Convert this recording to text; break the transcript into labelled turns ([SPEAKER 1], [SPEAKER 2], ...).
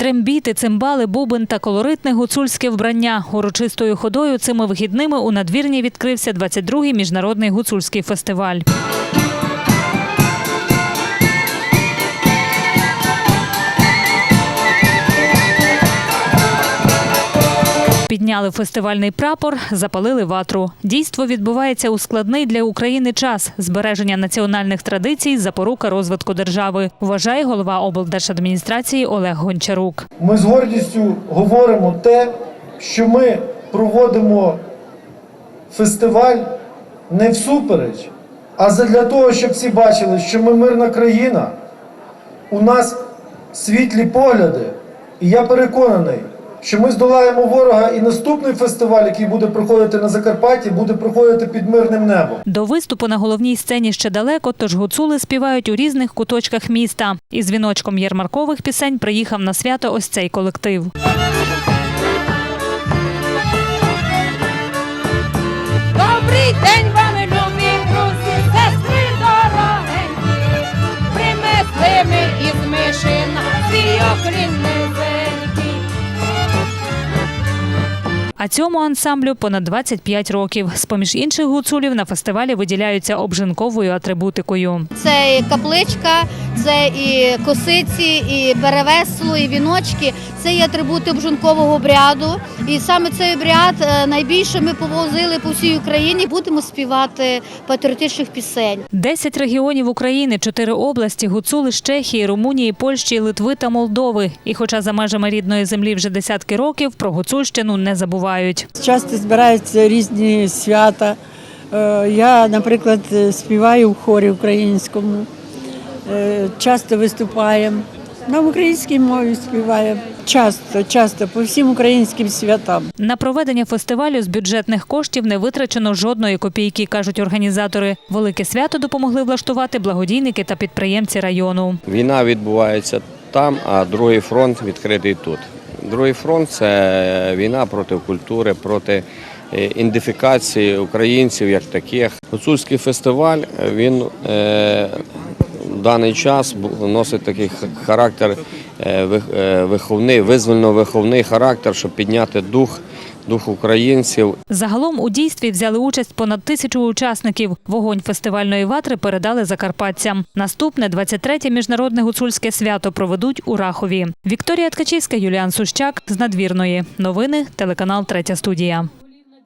[SPEAKER 1] Трембіти, цимбали, бубен та колоритне гуцульське вбрання. Урочистою ходою цими вихідними у надвірні відкрився 22-й міжнародний гуцульський фестиваль. Підняли фестивальний прапор, запалили ватру. Дійство відбувається у складний для України час збереження національних традицій, запорука розвитку держави. Вважає голова облдержадміністрації Олег Гончарук.
[SPEAKER 2] Ми з гордістю говоримо те, що ми проводимо фестиваль не всупереч, а задля того, щоб всі бачили, що ми мирна країна, у нас світлі погляди. І я переконаний, що ми здолаємо ворога, і наступний фестиваль, який буде проходити на Закарпатті, буде проходити під мирним небом.
[SPEAKER 1] До виступу на головній сцені ще далеко, тож гуцули співають у різних куточках міста. Із віночком ярмаркових пісень приїхав на свято ось цей колектив.
[SPEAKER 3] Добрий день вам, любі друзі, сестри дорогенькі. Принесли ми із мишина свій окрін
[SPEAKER 1] А цьому ансамблю понад 25 років. З-поміж інших гуцулів на фестивалі виділяються обжинковою атрибутикою.
[SPEAKER 4] Це і капличка, це і косиці, і беревесло, і віночки. Це є атрибути обжункового обряду. І саме цей обряд е, найбільше ми повозили по всій Україні. Будемо співати патріотичних пісень.
[SPEAKER 1] Десять регіонів України, чотири області, гуцули з Чехії, Румунії, Польщі, Литви та Молдови. І хоча за межами рідної землі вже десятки років, про гуцульщину не забувають.
[SPEAKER 5] Часто збираються різні свята. Е, Я, наприклад, співаю в хорі українському, Е, часто виступаємо. На українській мові співаємо. Часто, часто, по всім українським святам.
[SPEAKER 1] На проведення фестивалю з бюджетних коштів не витрачено жодної копійки, кажуть організатори. Велике свято допомогли влаштувати благодійники та підприємці району.
[SPEAKER 6] Війна відбувається там, а другий фронт відкритий тут. Другий фронт це війна проти культури, проти індифікації ідентифікації українців як таких. Гуцульський фестиваль він е, в даний час носить такий характер е, е, виховний, визвольно-виховний характер, щоб підняти дух, дух українців
[SPEAKER 1] Загалом у дійстві взяли участь понад тисячу учасників. Вогонь фестивальної ватри передали закарпатцям. Наступне 23-те міжнародне гуцульське свято проведуть у Рахові. Вікторія Ткачівська, Юліан Сущак з надвірної. Новини телеканал Третя студія.